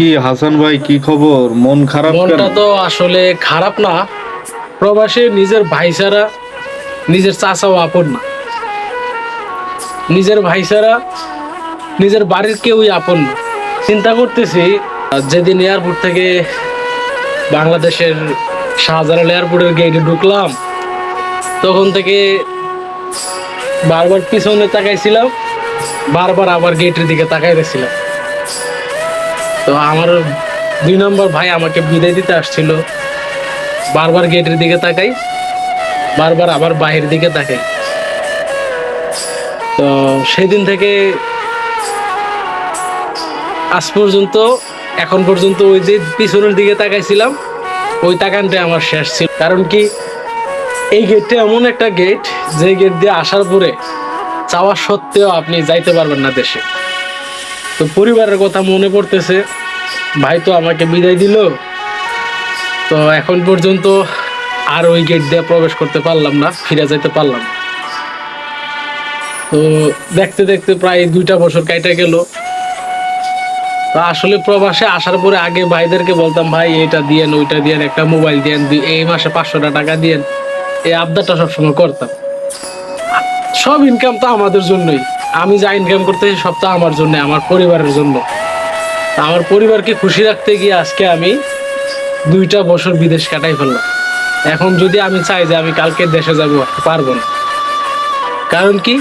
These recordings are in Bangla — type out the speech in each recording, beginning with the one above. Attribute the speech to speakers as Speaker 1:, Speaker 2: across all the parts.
Speaker 1: কি হাসান ভাই, কি খবর? মন খারাপ
Speaker 2: মনটা তো আসলে খারাপ না। প্রবাসে নিজের ভাই ছাড়া নিজের চাচাও আপন না। নিজের ভাই ছাড়া নিজের বাড়ির কেউই আপন না। চিন্তা করতেছি যেদিন এয়ারপোর্ট থেকে বাংলাদেশের শাহজালাল এয়ারপোর্টের গেটে ঢুকলাম, তখন থেকে বারবার পিছনে তাকাইছিলাম, বারবার আবার গেটের দিকে তাকাই রেছিলাম তো আমার দুই নম্বর ভাই আমাকে বিদায় দিতে আসছিল। বারবার গেটের দিকে তাকাই, বারবার আবার বাহির দিকে তাকাই। তো সেদিন থেকে আজ পর্যন্ত, এখন পর্যন্ত ওই যে পিছনের দিকে তাকাইছিলাম, ওই তাকানটাই আমার শেষ ছিল। কারণ কি, এই গেটটা এমন একটা গেট, যে গেট দিয়ে আসার পরে চাওয়া সত্ত্বেও আপনি যাইতে পারবেন না দেশে। তো পরিবারের কথা মনে পড়তেছে। ভাই তো আমাকে বিদায় দিল। তো এখন পর্যন্ত আর ওই গেট দিয়ে প্রবেশ করতে পারলাম না, ফিরে যেতে পারলাম তো দেখতে দেখতে প্রায় দুইটা বছর কাইটা গেল। তো আসলে প্রবাসে আসার পরে আগে ভাইদেরকে বলতাম, ভাই, এটা দিয়েন, ওইটা দিয়েন, একটা মোবাইল দিয়েন এই মাসে পাঁচশোটা টাকা দিয়েন। এই আবদারটা সবসময় করতাম। সব ইনকাম তো আমাদের জন্যই। আমি যা ইনকাম করতেছি সব তো আমার জন্য, আমার পরিবারের জন্য। আমার পরিবারকে খুশি রাখতে গিয়ে আজকে আমি দুইটা বছর বিদেশ কাটাই ফেললাম। এখন যদি আমি চাই যে আমি কালকে দেশে যাব, পারব না। কারণ কি?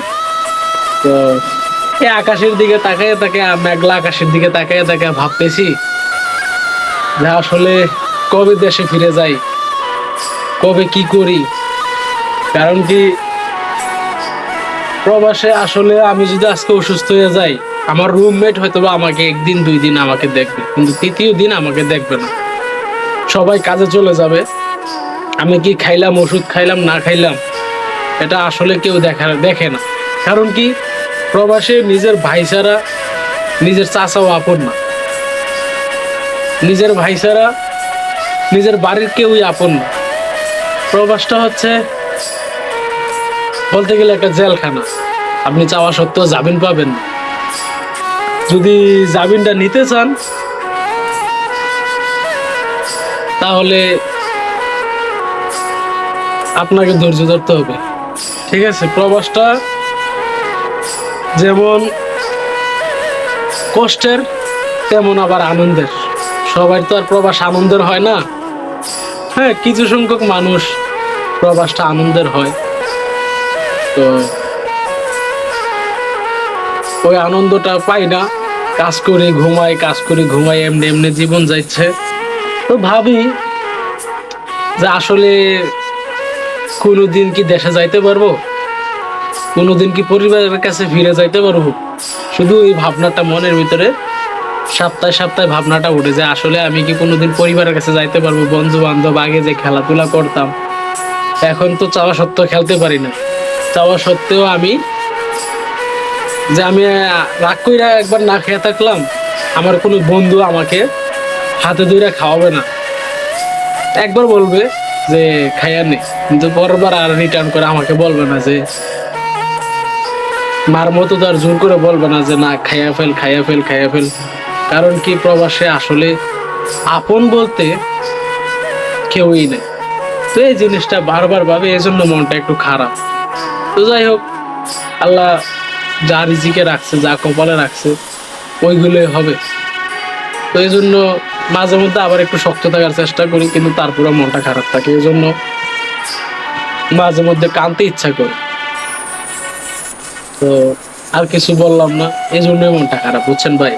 Speaker 2: তো এই আকাশের দিকে তাকায় তাকে মেঘলা আকাশের দিকে তাকায় তাকে ভাবতেছি যে আসলে কবে দেশে ফিরে যাই, কবে কি করি? কারণ কি প্রবাসে আসলে আমি যদি আজকে অসুস্থ হয়ে যাই, আমার রুমমেট হয়তো বা আমাকে একদিন, দুই দিন আমাকে দেখবে, কিন্তু তৃতীয় দিন আমাকে দেখবে না। সবাই কাজে চলে যাবে। আমি কি খাইলাম, ওষুধ খাইলাম, না খাইলাম, এটা আসলে কেউ দেখা, দেখে না। কারণ কি? প্রবাসে নিজের ভাই ছাড়া নিজের চাচাও আপন না। নিজের ভাই ছাড়া নিজের বাড়ির কেউই আপন না। প্রবাসটা হচ্ছে বলতে গেলে একটা জেলখানা। আপনি চাওয়া সত্ত্বেও জামিন পাবেন যদি জামিনটা নিতে চান, তাহলে আপনাকে ধৈর্য ধরতে হবে। ঠিক আছে, প্রবাসটা যেমন কষ্টের, তেমন আবার আনন্দের। সবাই তো আর প্রবাস আনন্দের হয় না। হ্যাঁ কিছু সংখ্যক মানুষ প্রবাসটা আনন্দের হয়। তো ওই আনন্দটা পাই না। কাজ করে ঘুমাই, কাজ করে ঘুমাই, এমনি এমনি জীবন যাচ্ছে তো ভাবি যে আসলে কোনোদিন কি দেশে যাইতে পারব? কোনোদিন কি পরিবারের কাছে ফিরে যাইতে পারব? শুধু এই ভাবনাটা মনের ভিতরে। সপ্তাহে সপ্তাহে ভাবনাটা উঠে যে আসলে আমি কি কোনোদিন পরিবারের কাছে যাইতে পারব? বন্ধু বান্ধব আগে যে খেলাধুলা করতাম, এখন তো চাওয়া সত্ত্বেও খেলতে পারি না। চাওয়া সত্ত্বেও আমি যে আমি রাগ কইরা একবার না খেয়ে থাকলাম, আমার কোনো বন্ধু আমাকে হাতে ধরে খাওয়াবে না। একবার বলবে যে, খাইয়া নে। কিন্তু পরবার আর রিটার্ন করে আমাকে বলবে না যে, মার মতো তো আর জোর করে বলবে না যে, না, খাইয়া ফেল খাইয়া ফেল খাইয়া ফেল। কারণ কি প্রবাসে আসলে আপন বলতে কেউই নেই। তো এই জিনিসটা বারবার ভাবে এই জন্য মনটা একটু খারাপ। তো যাই হোক, আল্লাহ যা রিজিকে রাখছে, যা কপালে রাখছে, ওইগুলোই হবে। তো এই জন্য মাঝে মধ্যে আবার একটু শক্ত থাকার চেষ্টা করি, কিন্তু তারপরে মনটা খারাপ থাকে। এই জন্য মাঝে মধ্যে কানতে ইচ্ছা করে। তো আর কিছু বললাম না, এই জন্যই মনটা খারাপ, বুঝছেন ভাই?